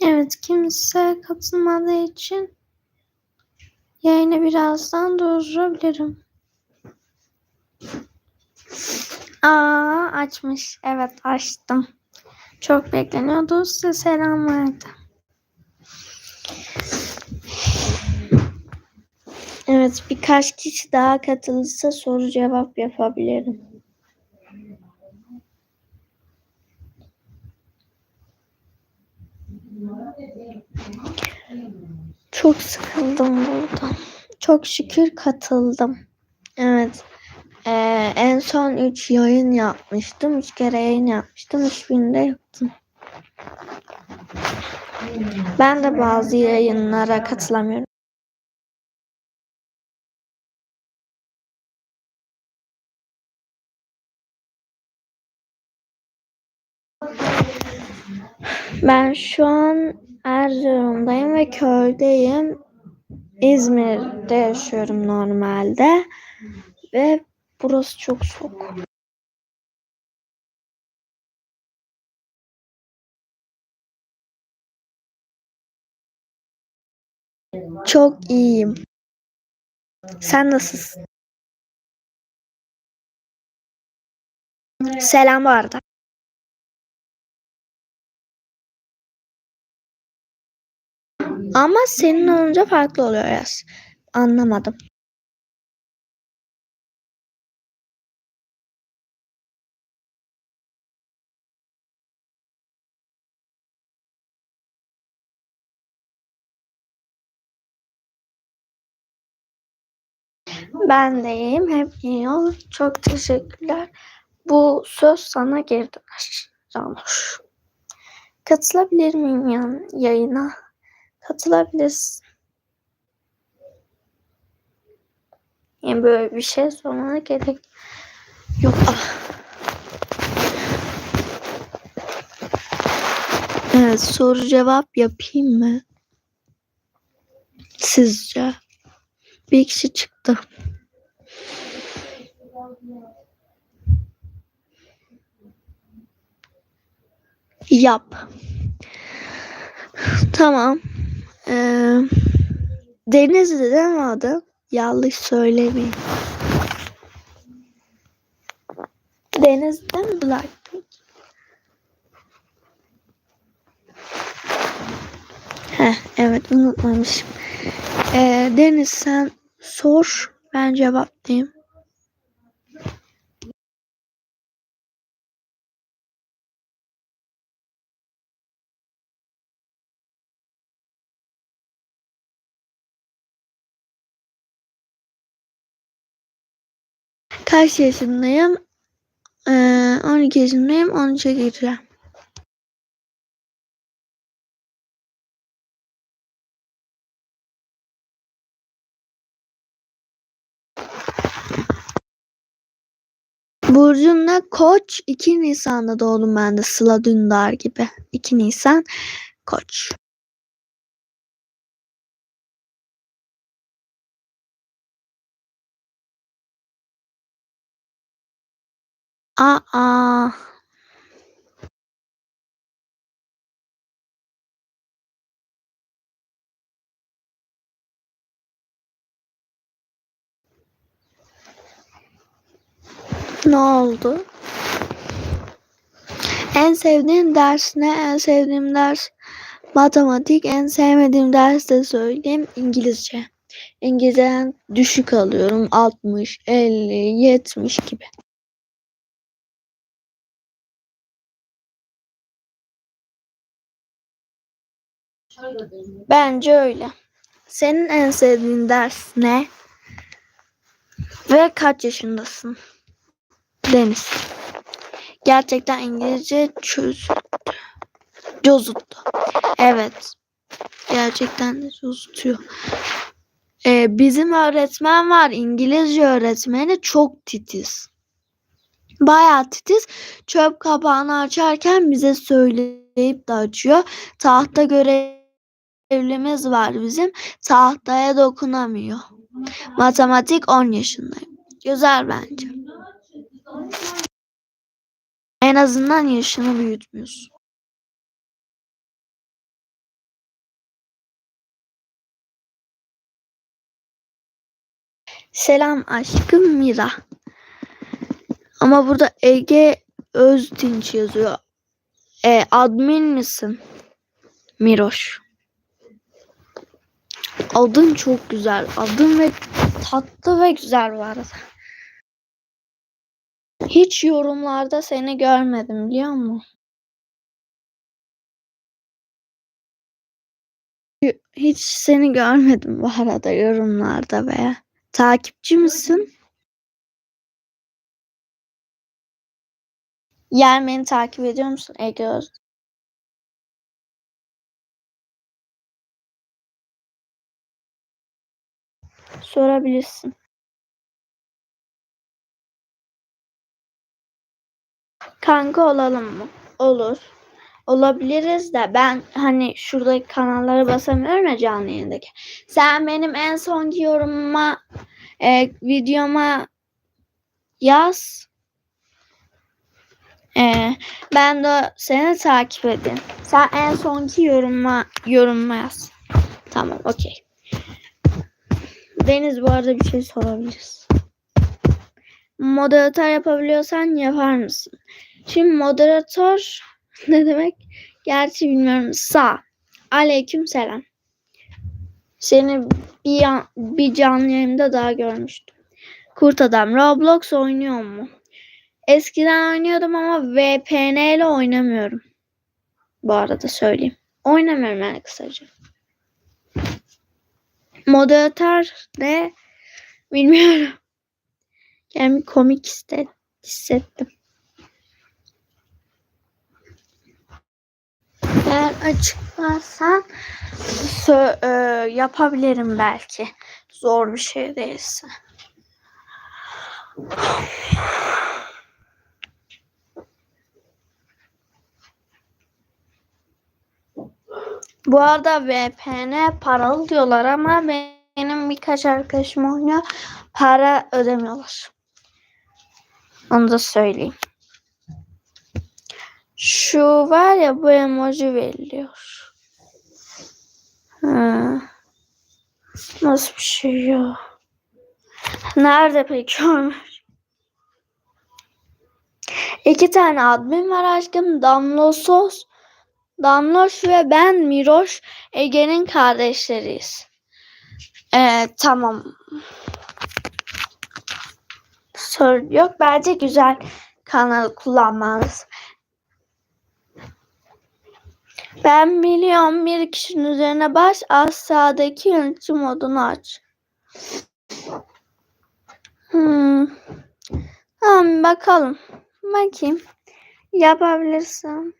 Evet, kimse katılmadığı için yayını birazdan durdurabilirim. Aa, açmış. Evet, açtım. Çok bekleniyordu. Size selam verdi. Evet birkaç kişi daha katılırsa soru cevap yapabilirim. Çok sıkıldım buradan. Çok şükür katıldım. Evet. Ee, en son 3 yayın yapmıştım. 3 kere yayın yapmıştım. 3000'de yaptım. Ben de bazı yayınlara katılamıyorum. Ben şu an Erzurum'dayım ve köydeyim. İzmir'de yaşıyorum normalde ve burası çok soğuk. Çok iyiyim. Sen nasılsın? Selam bu arada. Ama senin olunca farklı oluyor yaz. Anlamadım. Ben de iyiyim. Hep iyi ol. Çok teşekkürler. Bu söz sana geri döner. Katılabilir miyim yan yayına? Katılabilirsin. Yani böyle bir şey sormana gerek yok. Ah. Evet, soru cevap yapayım mı? Sizce? Bir kişi çıktı. Yap. Tamam. Ee, Denizli değil mi adı? Yanlış söylemeyeyim. Denizli mi Blackpink? Heh, evet unutmamışım. Ee, Deniz sen sor ben cevaplayayım. Kaç yaşındayım? Ee, 12 yaşındayım. 13'e gireceğim. Burcumda Koç 2 Nisan'da doğdum ben de Sıla Dündar gibi. 2 Nisan Koç. Aa. Ne oldu? En sevdiğin ders ne? En sevdiğim ders matematik. En sevmediğim ders de söyleyeyim İngilizce. İngilizceden düşük alıyorum. 60, 50, 70 gibi. Bence öyle. Senin en sevdiğin ders ne? Ve kaç yaşındasın? Deniz. Gerçekten İngilizce çözdü. Cozuttu. Evet. Gerçekten de cozutuyor. Ee, bizim öğretmen var. İngilizce öğretmeni çok titiz. Bayağı titiz. Çöp kapağını açarken bize söyleniyor. deyip de açıyor. Tahta görevlimiz var bizim. Tahtaya dokunamıyor. Matematik 10 yaşındayım. Güzel bence. En azından yaşını büyütmüyorsun. Selam aşkım Mira. Ama burada Ege Özdinç yazıyor. E, admin misin? Miroş. Adın çok güzel. Adın ve tatlı ve güzel bu arada. Hiç yorumlarda seni görmedim biliyor musun? Hiç seni görmedim bu arada yorumlarda veya. Takipçi misin? Yani beni takip ediyor musun Ege Öz? Sorabilirsin. Kanka olalım mı? Olur. Olabiliriz de ben hani şuradaki kanallara basamıyorum ya canlı yayındaki. Sen benim en sonki yorumuma e, videoma yaz. E, ben de seni takip edeyim. Sen en sonki yorumuma yorumuma yaz. Tamam okey. Deniz bu arada bir şey sorabiliriz. Moderatör yapabiliyorsan yapar mısın? Şimdi moderatör ne demek? Gerçi bilmiyorum. Sağ. Aleyküm selam. Seni bir, bir canlı yayında daha görmüştüm. Kurt Adam Roblox oynuyor mu? Eskiden oynuyordum ama VPN ile oynamıyorum. Bu arada söyleyeyim. Oynamıyorum yani kısaca. Moderatör de bilmiyorum. Yani komik hissettim. Eğer açıklarsan e, yapabilirim belki. Zor bir şey değilse. Bu arada VPN paralı diyorlar ama benim birkaç arkadaşım oynuyor. Para ödemiyorlar. Onu da söyleyeyim. Şu var ya bu emoji veriliyor. Ha. Nasıl bir şey ya? Nerede peki olmuş? İki tane admin var aşkım. Damlosos, Damloş ve ben Miroş Ege'nin kardeşleriyiz. Ee, tamam. Sorun yok. Bence güzel kanal kullanmanız. Ben biliyorum bir kişinin üzerine bas aşağıdaki yönetici modunu aç. Hmm. Tamam bakalım. Bakayım. Yapabilirsem.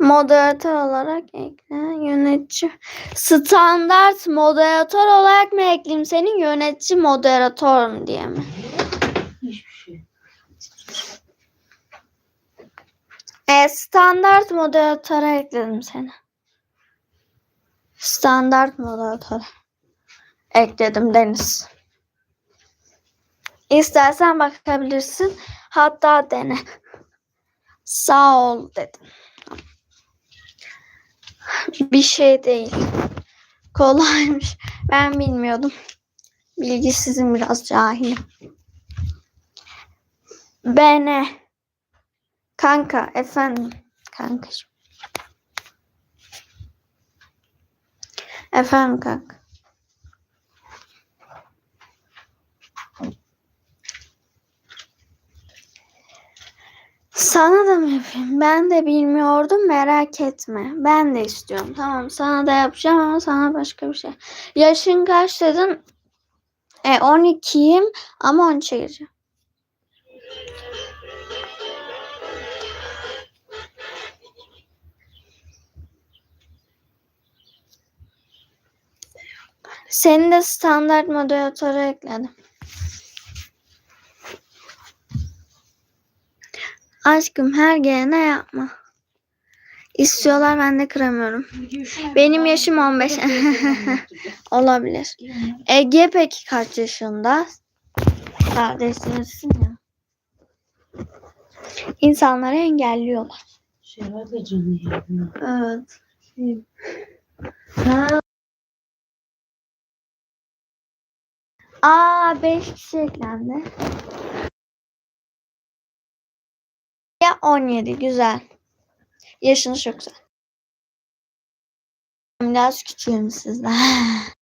Moderatör olarak ekle. Yönetici. Standart moderatör olarak mı ekleyeyim senin yönetici moderatör diye mi? Hiçbir şey. E, standart moderatöre ekledim seni. Standart moderatör. Ekledim Deniz. İstersen bakabilirsin. Hatta dene. Sağ ol dedim. Bir şey değil. Kolaymış. Ben bilmiyordum. Bilgisizim biraz cahilim. Bene. Kanka efendim. Kankacığım. Efendim kanka. Sana da mı yapayım? Ben de bilmiyordum merak etme. Ben de istiyorum. Tamam sana da yapacağım ama sana başka bir şey. Yaşın kaç dedin? E 12'yim ama 13'e gireceğim. Seni de standart moderatöre ekledim. Aşkım her gelene yapma. İstiyorlar ben de kıramıyorum. Benim yaşım 15. Olabilir. Ege peki kaç yaşında? Kardeşinizsin ya. İnsanları engelliyorlar. Şeyler de canı. Evet. Ha, Aa 5 kişi eklendi. Ya 17 güzel. Yaşınız çok güzel. Biraz küçüğüm sizden.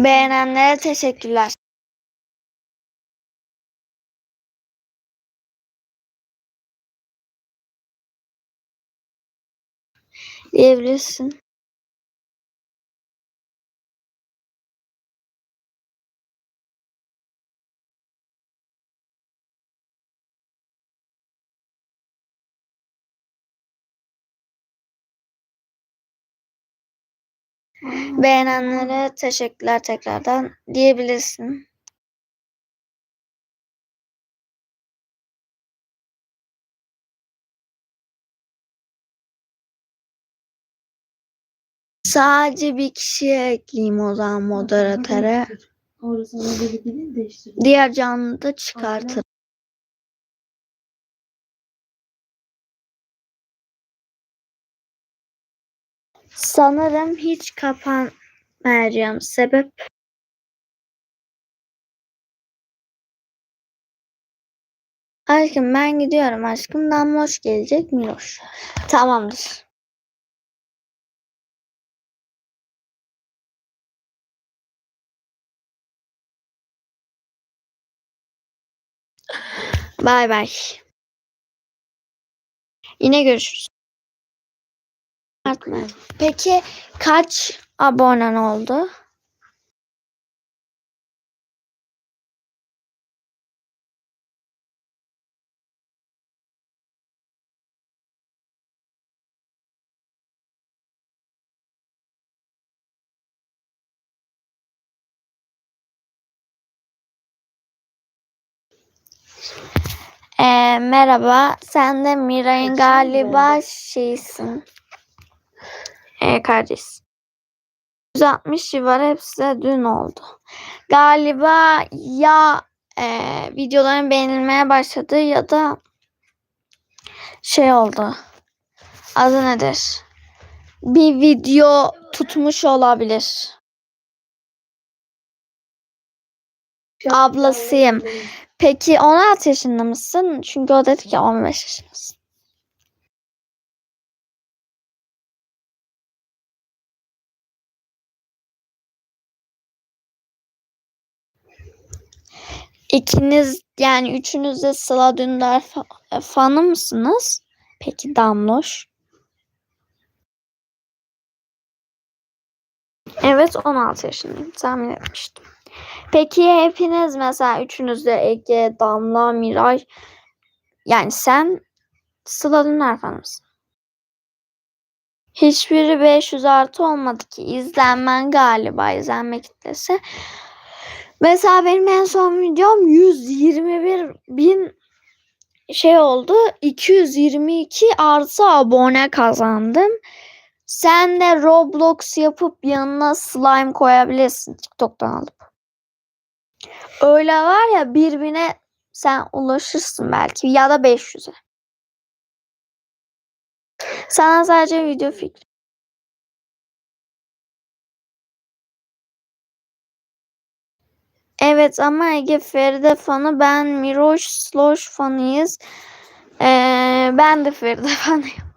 Beğenenlere teşekkürler. Diyebilirsin. Beğenenlere teşekkürler tekrardan diyebilirsin. Sadece bir kişiye ekleyeyim o zaman moderatöre. Orası ona değiştir. Diğer canlı da çıkartır. Sanırım hiç kapanmayacağım. Sebep Aşkım ben gidiyorum aşkım. Damloş gelecek Miloş. Tamamdır. Bay bay. Yine görüşürüz. Peki kaç abonen oldu? Ee, merhaba. Sen de Miray'ın galiba şeysin. Ee, kardeş. 160 var. Hepsi de dün oldu. Galiba ya e, videoların beğenilmeye başladı ya da şey oldu. Adı nedir? Bir video tutmuş olabilir. Ablasıyım. Peki 16 yaşında mısın? Çünkü o dedi ki 15 yaşındasın. İkiniz yani üçünüz de Sıla Dündar fa- fanı mısınız? Peki Damloş? Evet 16 yaşındayım. Tahmin etmiştim. Peki hepiniz mesela üçünüz de Ege, Damla, Miray yani sen Sıla Dündar fanı mısın? Hiçbiri 500 artı olmadı ki. İzlenmen galiba izlenme kitlesi. Mesela benim en son videom 121 bin şey oldu. 222 artı abone kazandım. Sen de Roblox yapıp yanına slime koyabilirsin TikTok'tan alıp. Öyle var ya birbirine sen ulaşırsın belki ya da 500'e. Sana sadece video fikri. Evet ama Ege Feride fanı ben Miroş Sloş fanıyız. Ee, ben de Feride fanıyım.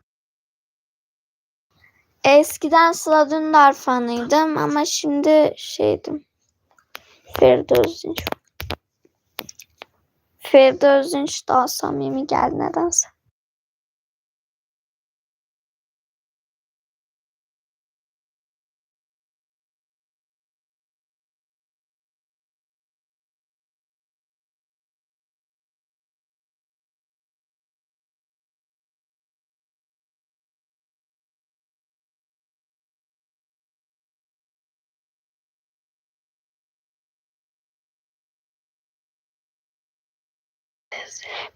Eskiden Sıla Dündar fanıydım ama şimdi şeydim. Feride Özünç. Feride Özünç daha samimi geldi nedense.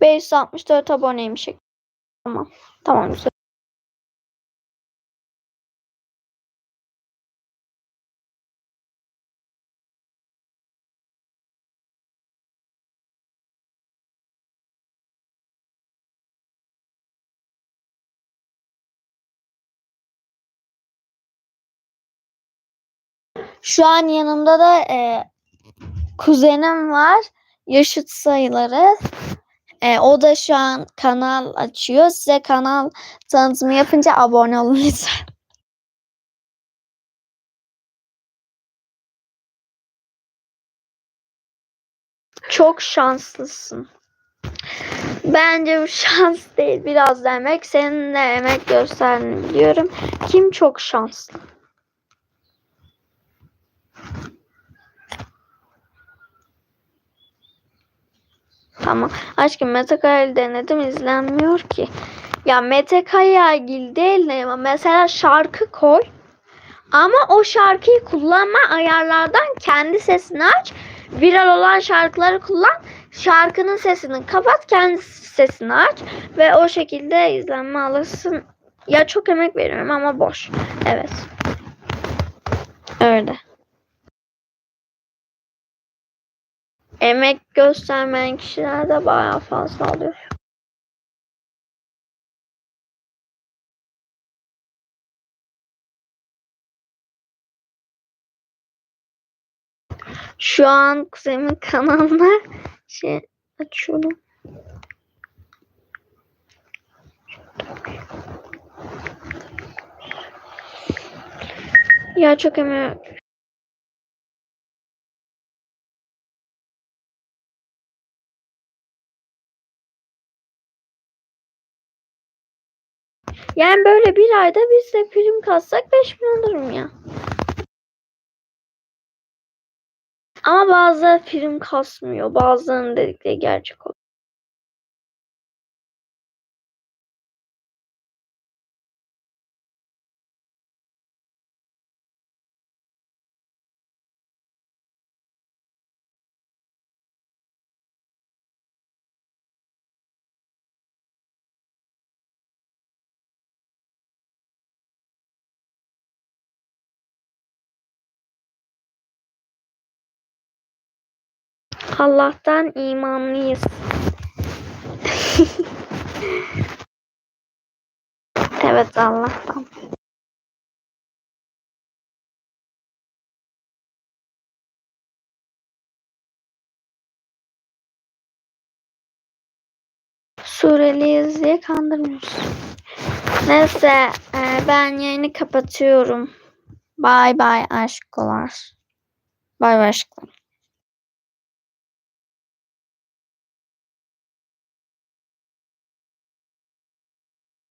564 aboneymiş. Tamam. Tamam güzel. Şu an yanımda da e, kuzenim var. Yaşıt sayıları. E, o da şu an kanal açıyor. Size kanal tanıtımı yapınca abone olun lütfen. Çok şanslısın. Bence bu şans değil. Biraz da emek. Senin de emek biliyorum. Kim çok şanslı? Tamam. Aşkım Mete Kaya'yı denedim izlenmiyor ki. Ya Mete Kayagil değil de mesela şarkı koy. Ama o şarkıyı kullanma ayarlardan kendi sesini aç. Viral olan şarkıları kullan. Şarkının sesini kapat, kendi sesini aç ve o şekilde izlenme alırsın. Ya çok emek veriyorum ama boş. Evet. Öyle. Emek göstermeyen kişiler de bayağı fazla alıyor. Şu an kuzenimin kanalına şey açıyorum. Ya çok emek Yani böyle bir ayda biz de prim kassak 5 milyon olurum ya. Ama bazı prim kasmıyor. Bazılarının dedikleri gerçek oluyor. Allah'tan imanlıyız. evet Allah'tan. Sureliyiz diye kandırmıyoruz. Neyse e, ben yayını kapatıyorum. Bay bay aşklar. Bay bay aşklar.